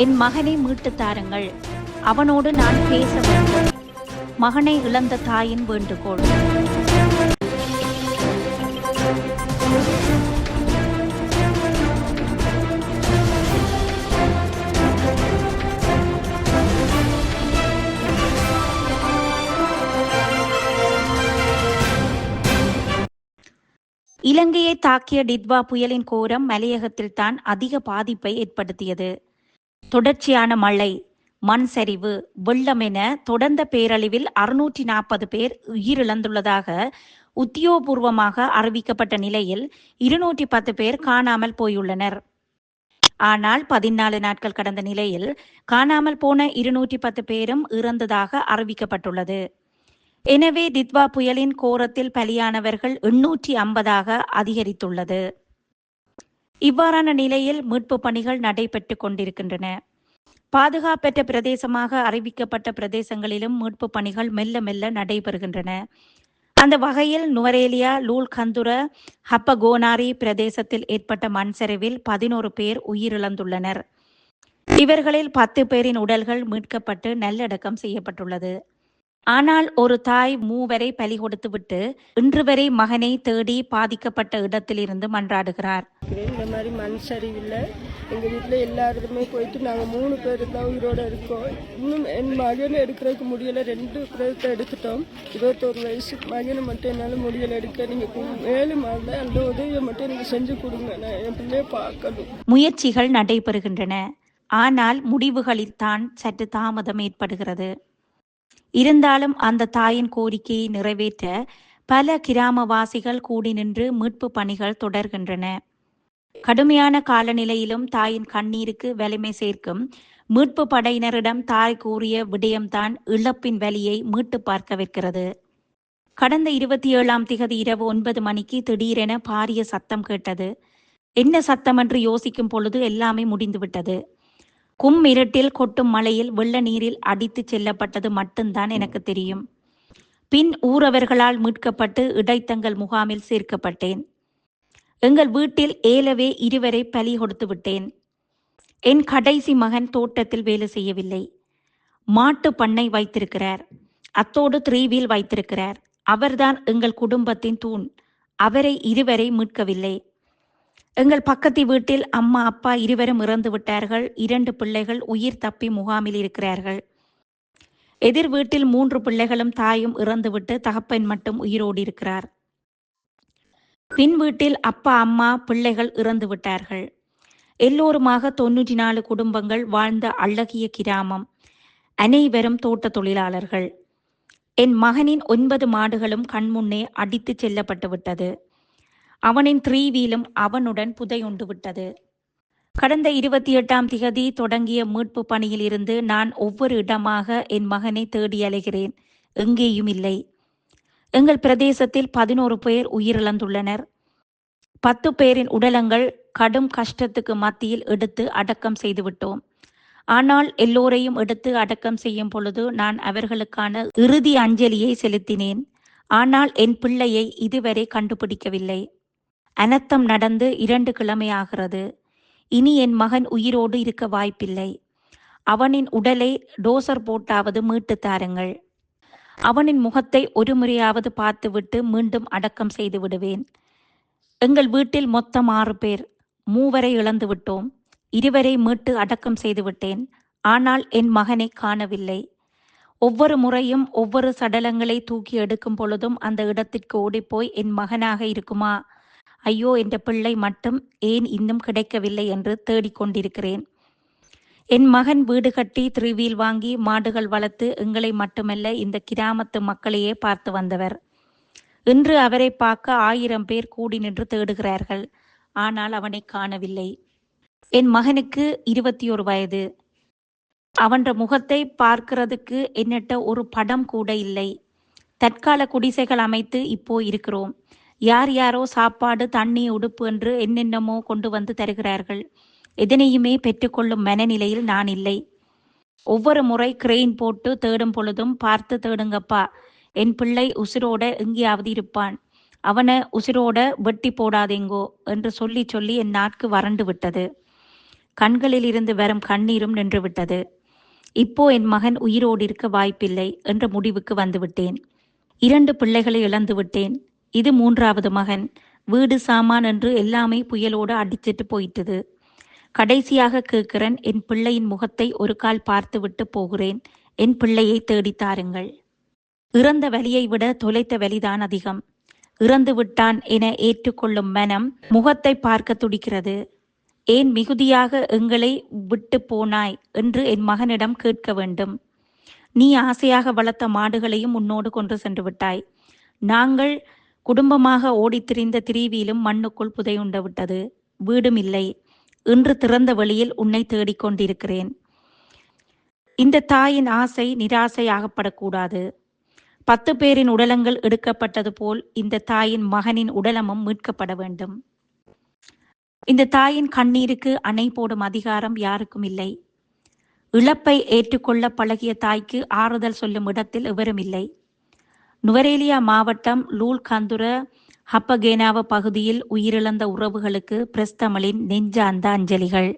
என் மகனை மீட்டு தாருங்கள். அவனோடு நான் பேச வேண்டும். மகனை இழந்த தாயின் வேண்டுகோள். இலங்கையை தாக்கிய டித்வா புயலின் கோரம் மலையகத்தில் தான் அதிக பாதிப்பை ஏற்படுத்தியது. தொடர்ச்சியான மழை மண் சரிவு வெள்ளம் என தொடர்ந்த பேரழிவில் அறுநூற்றி நாற்பது பேர் உயிரிழந்துள்ளதாக உத்தியோகபூர்வமாக அறிவிக்கப்பட்ட நிலையில் இருநூற்றி பத்து பேர் காணாமல் போயுள்ளனர். ஆனால் பதினாலு நாட்கள் கடந்த நிலையில் காணாமல் போன இருநூற்றி பத்து பேரும் இறந்ததாக அறிவிக்கப்பட்டுள்ளது. எனவே தித்வா புயலின் கோரத்தில் பலியானவர்கள் எண்ணூற்றி ஐம்பதாக அதிகரித்துள்ளது. இவ்வாறான நிலையில் மீட்பு பணிகள் நடைபெற்று கொண்டிருக்கின்றன. பாதுகாப்பற்ற பிரதேசமாக அறிவிக்கப்பட்ட பிரதேசங்களிலும் மீட்பு பணிகள் மெல்ல மெல்ல நடைபெறுகின்றன. அந்த வகையில் நுவரேலியா லூல் கந்துர ஹப்பகோனாரி பிரதேசத்தில் ஏற்பட்ட மண் சரிவில் பதினோரு பேர் உயிரிழந்துள்ளனர். இவர்களில் பத்து பேரின் உடல்கள் மீட்கப்பட்டு நல்லடக்கம் செய்யப்பட்டுள்ளது. ஆனால் ஒரு தாய் மூவரை பலி கொடுத்துவிட்டு இன்று வரை மகனை தேடி பாதிக்கப்பட்ட இடத்திலிருந்து மன்றாடுகிறார். இந்த மாதிரி மண் சரிவில்லை எங்கள் வீட்டில் எல்லாருமே போயிட்டு நாங்கள் மூணு பேர் தான் உயிரோட இருக்கோம். இன்னும் என் மகனை எடுக்கிறதுக்கு முடியலை. ரெண்டு பிரதத்தை எடுத்துட்டோம். இருபத்தோரு வயசு. மகனை மட்டும் என்னால் முடியலை எடுக்க. நீங்கள் மேலும் அந்த உதவியை மட்டும் எனக்கு செஞ்சு கொடுங்க. நான் என் பிள்ளைய பார்க்கணும். முயற்சிகள் நடைபெறுகின்றன. ஆனால் முடிவுகளில் தான் சற்று தாமதம் ஏற்படுகிறது. இருந்தாலும் அந்த தாயின் கோரிக்கையை நிறைவேற்ற பல கிராமவாசிகள் கூடி நின்று மீட்பு பணிகள் தொடர்கின்றன. கடுமையான காலநிலையிலும் தாயின் கண்ணீருக்கு வலிமை சேர்க்கும் மீட்பு படையினரிடம் தாய் கூறிய விடயம்தான் இழப்பின் வலியை மீட்டு பார்க்க வைக்கிறது. கடந்த இருபத்தி ஏழாம் திகதி இரவு ஒன்பது மணிக்கு திடீரென பாரிய சத்தம் கேட்டது. என்ன சத்தம் என்று யோசிக்கும் பொழுது எல்லாமே முடிந்துவிட்டது. கும் இருட்டில் கொட்டும் மலையில் வெள்ள நீரில் அடித்துச் செல்லப்பட்டது மட்டும்தான் எனக்கு தெரியும். பின் ஊரவர்களால் மீட்கப்பட்டு இடைத்தங்கள் முகாமில் சேர்க்கப்பட்டேன். எங்கள் வீட்டில் ஏலவே இருவரை பலி கொடுத்து விட்டேன். என் கடைசி மகன் தோட்டத்தில் வேலை செய்யவில்லை. மாட்டு பண்ணை வைத்திருக்கிறார். அத்தோடு த்ரீவீல் வைத்திருக்கிறார். அவர்தான் எங்கள் குடும்பத்தின் தூண். அவரை இருவரை மீட்கவில்லை. எங்கள் பக்கத்து வீட்டில் அம்மா அப்பா இருவரும் இறந்து விட்டார்கள். இரண்டு பிள்ளைகள் உயிர் தப்பி முகாமில் இருக்கிறார்கள். எதிர் வீட்டில் மூன்று பிள்ளைகளும் தாயும் இறந்துவிட்டு தகப்பன் மட்டும் உயிரோடு இருக்கிறார். பின் வீட்டில் அப்பா அம்மா பிள்ளைகள் இறந்து விட்டார்கள். எல்லோருமாக தொன்னூற்றி நாலு குடும்பங்கள் வாழ்ந்த அழகிய கிராமம். அனைவரும் தோட்ட தொழிலாளர்கள். என் மகனின் ஒன்பது மாடுகளும் கண்முன்னே அடித்துச் செல்லப்பட்டு விட்டது. அவனின் த்ரீ வீலும் அவனுடன் புதையுண்டு விட்டது கடந்த இருபத்தி எட்டாம் திகதி தொடங்கிய மீட்பு பணியில் இருந்து நான் ஒவ்வொரு இடமாக என் மகனை தேடி அலைகிறேன். எங்கேயும் இல்லை. எங்கள் பிரதேசத்தில் பதினோரு பேர் உயிரிழந்துள்ளனர். பத்து பேரின் உடலங்கள் கடும் கஷ்டத்துக்கு மத்தியில் எடுத்து அடக்கம் செய்துவிட்டோம். ஆனால் எல்லோரையும் எடுத்து அடக்கம் செய்யும் பொழுது நான் அவர்களுக்கான இறுதி அஞ்சலியை செலுத்தினேன். ஆனால் என் பிள்ளையை இதுவரை கண்டுபிடிக்கவில்லை. அனர்த்தம் நடந்து இரண்டு கிழமையாகிறது. இனி என் மகன் உயிரோடு இருக்க வாய்ப்பில்லை. அவனின் உடலை டோசர் போட்டாவது மீட்டு தாருங்கள். அவனின் முகத்தை ஒரு முறையாவது பார்த்துவிட்டு மீண்டும் அடக்கம் செய்து விடுவேன். எங்கள் வீட்டில் மொத்தம் ஆறு பேர். மூவரை இழந்து விட்டோம். இருவரை மீட்டு அடக்கம் செய்து விட்டேன். ஆனால் என் மகனை காணவில்லை. ஒவ்வொரு முறையும் ஒவ்வொரு சடலங்களை தூக்கி எடுக்கும் பொழுதும் அந்த இடத்திற்கு ஓடிப்போய் என் மகனாக இருக்குமா? ஐயோ என்ற பிள்ளை மட்டும் ஏன் இன்னும் கிடைக்கவில்லை என்று தேடிக்கொண்டிருக்கிறேன். என் மகன் வீடு கட்டி திருவியில் வாங்கி மாடுகள் வளர்த்து எங்களை மட்டுமல்ல இந்த கிராமத்து மக்களையே பார்த்து வந்தவர். இன்று அவரை பார்க்க ஆயிரம் பேர் கூடி நின்று தேடுகிறார்கள். ஆனால் அவனை காணவில்லை. என் மகனுக்கு இருபத்தி ஒரு வயது. அவன்ற முகத்தை பார்க்கிறதுக்கு என்னட்ட ஒரு படம் கூட இல்லை. தற்கால குடிசைகள் அமைத்து இப்போ இருக்கிறோம். யார் யாரோ சாப்பாடு தண்ணி உடுப்பு என்று என்னென்னமோ கொண்டு வந்து தருகிறார்கள். எதனையுமே பெற்றுக்கொள்ளும் மனநிலையில் நான் இல்லை. ஒவ்வொரு முறை கிரெயின் போட்டு தேடும் பொழுதும் பார்த்து தேடுங்கப்பா என் பிள்ளை உசிரோட எங்கேயாவது இருப்பான். அவனை உசிரோட வெட்டி போடாதேங்கோ என்று சொல்லி சொல்லி என் நாட்கு வறண்டு விட்டது. கண்களில் இருந்து வரும் கண்ணீரும் நின்றுவிட்டது இப்போ என் மகன் உயிரோடு இருக்க வாய்ப்பில்லை என்ற முடிவுக்கு வந்துவிட்டேன் இரண்டு பிள்ளைகளை இழந்து விட்டேன். இது மூன்றாவது மகன். வீடு சாமான் என்று எல்லாமே புயலோடு அடிச்சிட்டு போயிட்டது. கடைசியாக கேட்கிறேன் என் பிள்ளையின் முகத்தை ஒரு கால் பார்த்துவிட்டு போகிறேன். என் பிள்ளையை தேடித் தாருங்கள். இறந்த வலியை விட தொலைத்த வலிதான் அதிகம். இறந்து விட்டான் என ஏற்றுக்கொள்ளும் மனம் முகத்தை பார்க்க துடிக்கிறது. ஏன் மிகுதியாக எங்களை விட்டு போனாய்? என்று என் மகனிடம் கேட்க வேண்டும். நீ ஆசையாக வளர்த்த மாடுகளையும் உன்னோடு கொண்டு சென்று விட்டாய். நாங்கள் குடும்பமாக ஓடித்திரிந்த திரிவியிலும் மண்ணுக்குள் புதையுண்ட விட்டது. வீடும் இல்லை. இன்று திறந்த வெளியில் உன்னை தேடிக்கொண்டிருக்கிறேன் இந்த தாயின் ஆசை நிராசையாகப்படக்கூடாது. பத்து பேரின் உடலங்கள் எடுக்கப்பட்டது போல் இந்த தாயின் மகனின் உடலமும் மீட்கப்பட வேண்டும். இந்த தாயின் கண்ணீருக்கு அணை போடும் அதிகாரம் யாருக்கும் இல்லை. இழப்பை ஏற்றுக்கொள்ள பழகிய தாய்க்கு ஆறுதல் சொல்லும் இடத்தில் எவரும் இல்லை. நுவரேலியா மாவட்டம் லூல் கந்துர ஹப்பகேனாவ பகுதியில் உயிரிழந்த உறவுகளுக்கு பிரஸ்தமலின் நெஞ்ச அந்த அஞ்சலிகள்.